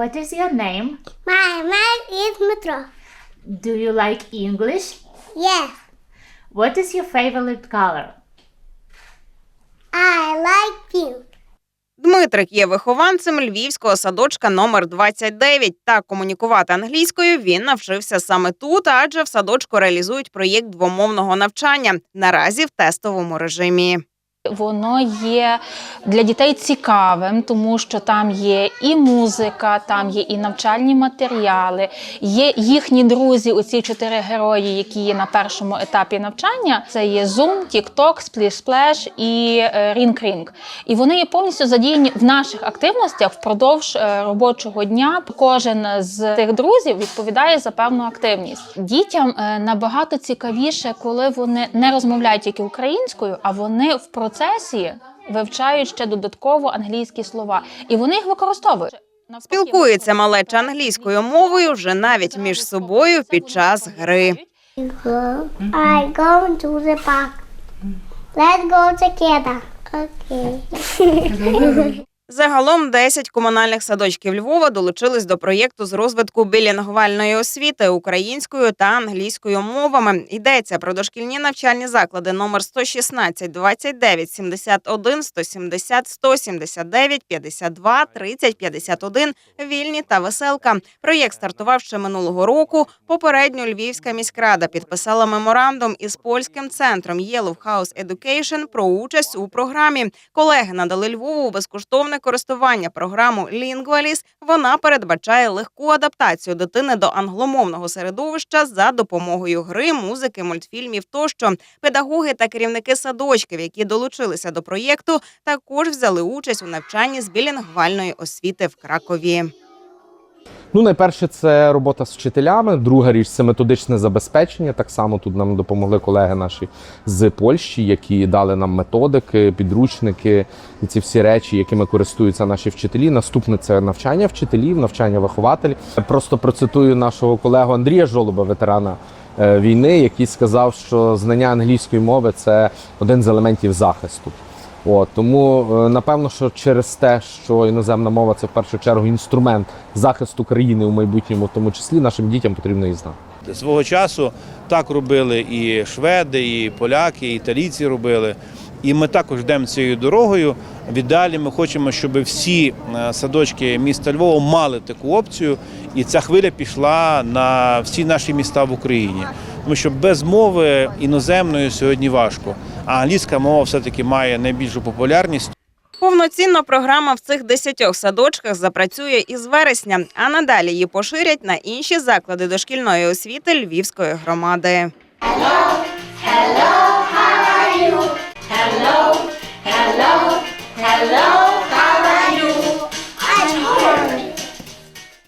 What is your name? My name is Metro. Do you like English? Yes, What is your favorite color? I like pink. Дмитрик є вихованцем львівського садочка номер 29 Та комунікувати англійською він навчився саме тут, адже в садочку реалізують проєкт двомовного навчання наразі в тестовому режимі. Воно є для дітей цікавим, тому що там є і музика, там є і навчальні матеріали, є їхні друзі, оці чотири герої, які є на першому етапі навчання. Це є Zoom, TikTok, Splish Splash і е, Ring Ring. І вони є повністю задіяні в наших активностях впродовж е, робочого дня. Кожен з тих друзів відповідає за певну активність. Дітям е, набагато цікавіше, коли вони не розмовляють тільки українською, а вони в процесі вивчають ще додатково англійські слова, і вони їх використовують. Спілкується малеча англійською мовою вже навіть між собою під час гри. I go to the park. Let's go together. Okay. Загалом 10 комунальних садочків Львова долучились до проєкту з розвитку білінгвальної освіти українською та англійською мовами. Йдеться про дошкільні навчальні заклади номер 116, 29, 71, 170, 179, 52, 30, 51, Вільні та Веселка. Проєкт стартував ще минулого року. Попередньо Львівська міськрада підписала меморандум із польським центром Yellow House Education про участь у програмі. Колеги надали Львову безкоштовне користування програму Lingualis. Вона передбачає легку адаптацію дитини до англомовного середовища за допомогою гри, музики, мультфільмів тощо. Педагоги та керівники садочків, які долучилися до проєкту, також взяли участь у навчанні з білінгвальної освіти в Кракові. Ну, найперше, це робота з вчителями. Друга річ це методичне забезпечення. Так само тут нам допомогли колеги наші з Польщі, які дали нам методики, підручники і ці всі речі, якими користуються наші вчителі. Наступне це навчання вчителів, навчання вихователів. Просто процитую нашого колегу Андрія Жолоба, ветерана е, війни, який сказав, що знання англійської мови це один з елементів захисту. От, тому е, напевно, що через те, що іноземна мова це в першу чергу інструмент захисту країни у майбутньому, в тому числі нашим дітям потрібно її знати. Свого часу так робили і шведи, і поляки, і італійці робили. І ми також йдемо цією дорогою. Віддалі ми хочемо, щоб всі е, садочки міста Львова мали таку опцію, і ця хвиля пішла на всі наші міста в Україні. Тому що без мови іноземної сьогодні важко а англійська мова все-таки має найбільшу популярність. Повноцінна програма в цих десятьох садочках запрацює із вересня, а надалі її поширять на інші заклади дошкільної освіти Львівської громади. Hello, hello, how are you? Hello, hello.